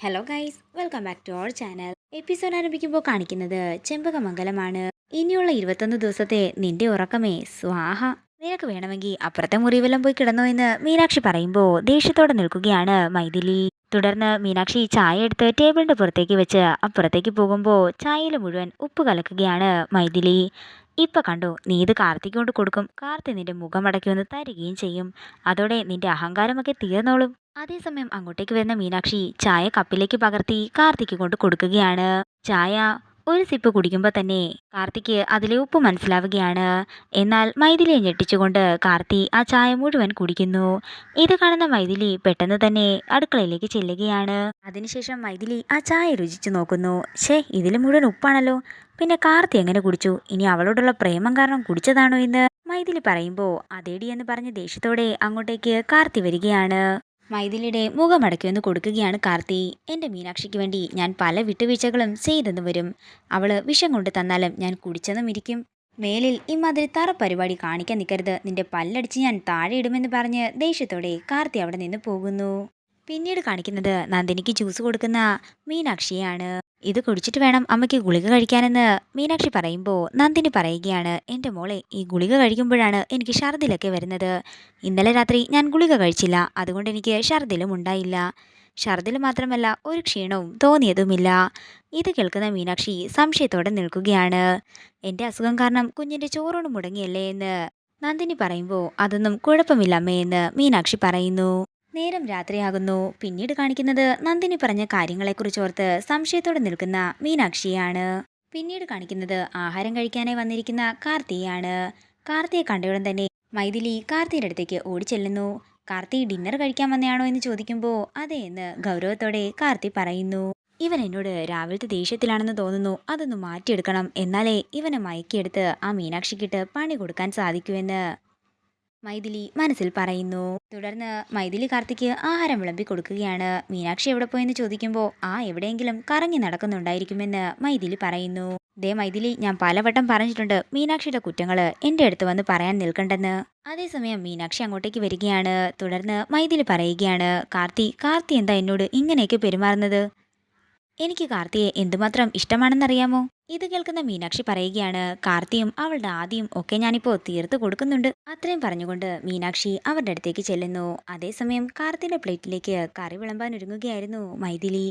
Hello guys welcome back to our channel episode ആരംഭിക്കുമ്പോൾ കാണിക്കുന്നത് ചെമ്പകമംഗലമാണ്. ഇനിയുള്ള ഇരുപത്തൊന്ന് ദിവസത്തെ നിന്റെ ഉറക്കമേ സ്വാഹ. നിനക്ക് വേണമെങ്കിൽ അപ്പുറത്തെ മുറിവെല്ലാം പോയി കിടന്നോ എന്ന് മീനാക്ഷി പറയുമ്പോൾ ദേഷ്യത്തോടെ നിൽക്കുകയാണ് മൈഥിലി. തുടർന്ന് മീനാക്ഷി ചായ എടുത്ത് ടേബിളിന്റെ പുറത്തേക്ക് വെച്ച് അപ്പുറത്തേക്ക് പോകുമ്പോൾ ചായയിൽ മുഴുവൻ ഉപ്പ് കലക്കുകയാണ് മൈഥിലി. ഇപ്പൊ കണ്ടോ നീ ഇത് കാർത്തിക്ക് കൊണ്ട് കൊടുക്കും. കാർത്തി നിന്റെ മുഖമടക്കി ഒന്ന് തരികയും ചെയ്യും. അതോടെ നിന്റെ അഹങ്കാരമൊക്കെ തീർന്നോളും. അതേസമയം അങ്ങോട്ടേക്ക് വരുന്ന മീനാക്ഷി ചായ കപ്പിലേക്ക് പകർത്തി കാർത്തിക്ക് കൊണ്ട് കൊടുക്കുകയാണ്. ചായ ഒരു സിപ്പ് കുടിക്കുമ്പോൾ തന്നെ കാർത്തിക്ക് അതിലെ ഉപ്പ് മനസ്സിലാവുകയാണ്. എന്നാൽ മൈഥിലിയെ ഞെട്ടിച്ചുകൊണ്ട് കാർത്തി ആ ചായ മുഴുവൻ കുടിക്കുന്നു. ഇത് കാണുന്ന മൈഥിലി പെട്ടെന്ന് തന്നെ അടുക്കളയിലേക്ക് ചെല്ലുകയാണ്. അതിനുശേഷം മൈഥിലി ആ ചായ രുചിച്ചു നോക്കുന്നു. ഷേ ഇതിൽ മുഴുവൻ ഉപ്പാണല്ലോ. പിന്നെ കാർത്തി എങ്ങനെ കുടിച്ചു? ഇനി അവളോടുള്ള പ്രേമം കാരണം കുടിച്ചതാണോ എന്ന് മൈഥിലി പറയുമ്പോൾ അതേടി എന്ന് പറഞ്ഞ് ദേഷ്യത്തോടെ അങ്ങോട്ടേക്ക് കാർത്തി വരികയാണ്. മൈഥിലിയുടെ മുഖമടക്കി വന്ന് കൊടുക്കുകയാണ് കാർത്തി. എന്റെ മീനാക്ഷിക്ക് വേണ്ടി ഞാൻ പല വിട്ടുവീഴ്ചകളും ചെയ്തെന്ന് വരും. അവൾ വിഷം കൊണ്ട് തന്നാലും ഞാൻ കുടിച്ചെന്നും ഇരിക്കും. മേലിൽ ഇമാതിരി തറ പരിപാടി കാണിക്കാൻ നിൽക്കരുത് നിന്റെ പല്ലടിച്ച് ഞാൻ താഴെ ഇടുമെന്ന് പറഞ്ഞ് ദേഷ്യത്തോടെ കാർത്തി അവിടെ നിന്ന് പോകുന്നു. പിന്നീട് കാണിക്കുന്നത് നന്ദിനിക്ക് ജ്യൂസ് കൊടുക്കുന്ന മീനാക്ഷിയാണ് ഇത് കുടിച്ചിട്ട് വേണം അമ്മയ്ക്ക് ഗുളിക കഴിക്കാനെന്ന്. മീനാക്ഷി പറയുമ്പോൾ നന്ദിനി പറയുകയാണ് എന്റെ മോളെ ഈ ഗുളിക കഴിക്കുമ്പോഴാണ് എനിക്ക് ഛർദിലൊക്കെ വരുന്നത്. ഇന്നലെ രാത്രി ഞാൻ ഗുളിക കഴിച്ചില്ല അതുകൊണ്ട് എനിക്ക് ഛർദിലും ഉണ്ടായില്ല. ഛർദിൽ മാത്രമല്ല ഒരു ക്ഷീണവും തോന്നിയതുമില്ല. ഇത് കേൾക്കുന്ന മീനാക്ഷി സംശയത്തോടെ നിൽക്കുകയാണ്. എന്റെ അസുഖം കാരണം കുഞ്ഞിന്റെ ചോറോണ് മുടങ്ങിയല്ലേ? എന്ന് നന്ദിനി പറയുമ്പോൾ അതൊന്നും കുഴപ്പമില്ല അമ്മയെന്ന് മീനാക്ഷി പറയുന്നു. നേരം രാത്രിയാകുന്നു. പിന്നീട് കാണിക്കുന്നത് നന്ദിനി പറഞ്ഞ കാര്യങ്ങളെക്കുറിച്ച് ഓർത്ത് സംശയത്തോടെ നിൽക്കുന്ന മീനാക്ഷിയാണ്. പിന്നീട് കാണിക്കുന്നത് ആഹാരം കഴിക്കാനായി വന്നിരിക്കുന്ന കാർത്തിയാണ്. കാർത്തിയെ കണ്ടയുടൻ തന്നെ മൈഥിലി കാർത്തിയുടെ അടുത്തേക്ക് ഓടിച്ചെല്ലുന്നു. കാർത്തി ഡിന്നർ കഴിക്കാൻ വന്നയാണോ എന്ന് ചോദിക്കുമ്പോൾ അതെ എന്ന് ഗൗരവത്തോടെ കാർത്തി പറയുന്നു. ഇവൻ എന്നോട് രാവിലത്തെ ദേഷ്യത്തിലാണെന്ന് തോന്നുന്നു. അതൊന്ന് മാറ്റിയെടുക്കണം. എന്നാലേ ഇവനെ മയക്കിയെടുത്ത് ആ മീനാക്ഷിക്കിട്ട് പണി കൊടുക്കാൻ സാധിക്കുമെന്ന് മൈഥിലി മനസ്സിൽ പറയുന്നു. തുടർന്ന് മൈഥിലി കാർത്തിക്ക് ആഹാരം വിളമ്പി കൊടുക്കുകയാണ് മീനാക്ഷി എവിടെ പോയെന്ന് ചോദിക്കുമ്പോൾ ആ എവിടെയെങ്കിലും കറങ്ങി നടക്കുന്നുണ്ടായിരിക്കുമെന്ന് മൈഥിലി പറയുന്നു. ദേ മൈഥിലി ഞാൻ പലവട്ടം പറഞ്ഞിട്ടുണ്ട് മീനാക്ഷിയുടെ കുറ്റങ്ങൾ എന്റെ അടുത്ത് വന്ന് പറയാൻ നിൽക്കണ്ടെന്ന്. അതേസമയം മീനാക്ഷി അങ്ങോട്ടേക്ക് വരികയാണ്. തുടർന്ന് മൈഥിലി പറയുകയാണ് കാർത്തി കാർത്തി എന്താ എന്നോട് ഇങ്ങനെയൊക്കെ പെരുമാറുന്നത്? എനിക്ക് കാർത്തിയെ എന്തുമാത്രം ഇഷ്ടമാണെന്നറിയാമോ? ഇത് കേൾക്കുന്ന മീനാക്ഷി പറയുകയാണ് കാർത്തിയും അവളുടെ ആദ്യം ഒക്കെ ഞാനിപ്പോ തീർത്ത് കൊടുക്കുന്നുണ്ട്. അത്രയും പറഞ്ഞുകൊണ്ട് മീനാക്ഷി അവരുടെ അടുത്തേക്ക് ചെല്ലുന്നു. അതേസമയം കാർത്തിയുടെ പ്ലേറ്റിലേക്ക് കറി വിളമ്പാൻ ഒരുങ്ങുകയായിരുന്നു മൈഥിലി.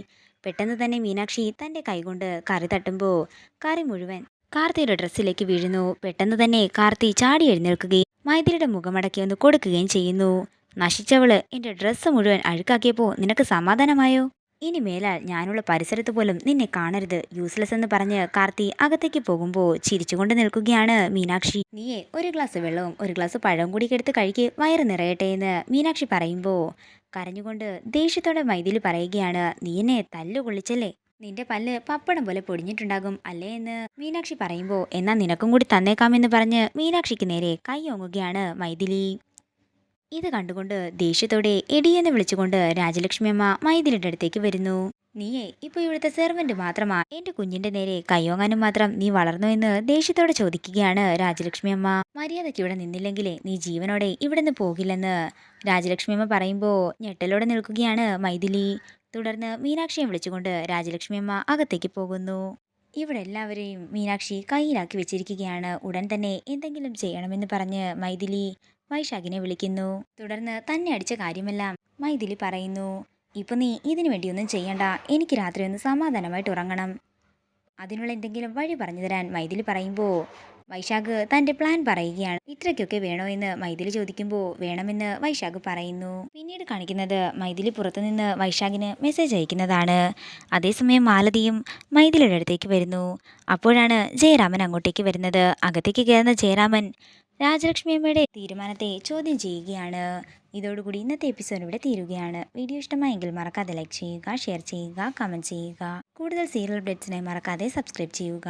പെട്ടെന്ന് തന്നെ മീനാക്ഷി തന്റെ കൈകൊണ്ട് കറി തട്ടുമ്പോൾ കറി മുഴുവൻ കാർത്തിയുടെ ഡ്രസ്സിലേക്ക് വീഴുന്നു. പെട്ടെന്ന് തന്നെ കാർത്തി ചാടി എഴുന്നേൽക്കുകയും മൈഥിലിയുടെ മുഖമടക്കി ഒന്ന് കൊടുക്കുകയും ചെയ്യുന്നു. നശിച്ചവൾ എന്റെ ഡ്രസ്സ് മുഴുവൻ അഴുക്കാക്കിയപ്പോൾ നിനക്ക് സമാധാനമായോ? ഇനി മേലാൽ ഞാനുള്ള പരിസരത്ത് പോലും നിന്നെ കാണരുത്. യൂസ്ലെസ് എന്ന് പറഞ്ഞ് കാർത്തി അകത്തേക്ക് പോകുമ്പോൾ ചിരിച്ചുകൊണ്ട് നിൽക്കുകയാണ് മീനാക്ഷി. നീയെ ഒരു ഗ്ലാസ് വെള്ളവും ഒരു ഗ്ലാസ് പഴവും കൂടി എടുത്ത് കഴിക്ക് വയറ് നിറയട്ടെ എന്ന് മീനാക്ഷി പറയുമ്പോൾ കരഞ്ഞുകൊണ്ട് ദേഷ്യത്തോടെ മൈതിൽ പറയുകയാണ് നീ എന്നെ തല്ലു കൊള്ളിച്ചല്ലേ? നിന്റെ പല്ല് പപ്പടം പോലെ പൊടിഞ്ഞിട്ടുണ്ടാകും അല്ലേ എന്ന് മീനാക്ഷി പറയുമ്പോൾ എന്നാൽ നിനക്കും കൂടി തന്നേക്കാമെന്ന് പറഞ്ഞ് മീനാക്ഷിക്ക് നേരെ കൈ ഓങ്ങുകയാണ് മൈഥിലി. ഇത് കണ്ടുകൊണ്ട് ദേഷ്യത്തോടെ എടിയെന്ന് വിളിച്ചുകൊണ്ട് രാജലക്ഷ്മി അമ്മ മൈഥിലിയുടെ അടുത്തേക്ക് വരുന്നു. നീയേ ഇപ്പൊ ഇവിടുത്തെ സെർവന്റ് മാത്രമാ? എന്റെ കുഞ്ഞിന്റെ നേരെ കയ്യോങ്ങാനും മാത്രം നീ വളർന്നു എന്ന് ദേഷ്യത്തോടെ ചോദിക്കുകയാണ് രാജലക്ഷ്മി അമ്മ. മര്യാദയ്ക്ക് ഇവിടെ നിന്നില്ലെങ്കിലേ നീ ജീവനോടെ ഇവിടെ നിന്ന് പോകില്ലെന്ന് രാജലക്ഷ്മി അമ്മ പറയുമ്പോൾ ഞെട്ടലോടെ നിൽക്കുകയാണ് മൈഥിലി. തുടർന്ന് മീനാക്ഷിയെ വിളിച്ചുകൊണ്ട് രാജലക്ഷ്മി അമ്മ അകത്തേക്ക് പോകുന്നു. ഇവിടെ എല്ലാവരെയും മീനാക്ഷി കയ്യിലാക്കി വെച്ചിരിക്കുകയാണ്. ഉടൻ തന്നെ എന്തെങ്കിലും ചെയ്യണമെന്ന് പറഞ്ഞ് മൈഥിലി വൈശാഖിനെ വിളിക്കുന്നു. തുടർന്ന് തന്നെ അടിച്ച കാര്യമെല്ലാം മൈഥിലി പറയുന്നു. ഇപ്പൊ നീ ഇതിനു വേണ്ടിയൊന്നും ചെയ്യണ്ട. എനിക്ക് രാത്രി ഒന്ന് സമാധാനമായിട്ട് ഉറങ്ങണം. അതിനുള്ള എന്തെങ്കിലും വഴി പറഞ്ഞു തരാൻ മൈഥിലി പറയുമ്പോൾ വൈശാഖ് തന്റെ പ്ലാൻ പറയുകയാണ്. ഇത്രയ്ക്കൊക്കെ വേണോ എന്ന് മൈഥിലി ചോദിക്കുമ്പോൾ വേണമെന്ന് വൈശാഖ് പറയുന്നു. പിന്നീട് കാണിക്കുന്നത് മൈഥിലി പുറത്തുനിന്ന് വൈശാഖിന് മെസ്സേജ് അയക്കുന്നതാണ്. അതേസമയം മാലതിയും മൈഥിലിയുടെ അടുത്തേക്ക് വരുന്നു. അപ്പോഴാണ് ജയരാമൻ അങ്ങോട്ടേക്ക് വരുന്നത്. അകത്തേക്ക് കയറുന്ന ജയരാമൻ രാജലക്ഷ്മി അമ്മയുടെ തീരുമാനത്തെ ചോദ്യം ചെയ്യുകയാണ്. ഇതോടുകൂടി ഇന്നത്തെ എപ്പിസോഡ് ഇവിടെ തീരുകയാണ്. വീഡിയോ ഇഷ്ടമായെങ്കിൽ മറക്കാതെ ലൈക്ക് ചെയ്യുക ഷെയർ ചെയ്യുക കമന്റ് ചെയ്യുക. കൂടുതൽ സീരിയൽ അപ്ഡേറ്റ്സിനായി മറക്കാതെ സബ്സ്ക്രൈബ് ചെയ്യുക.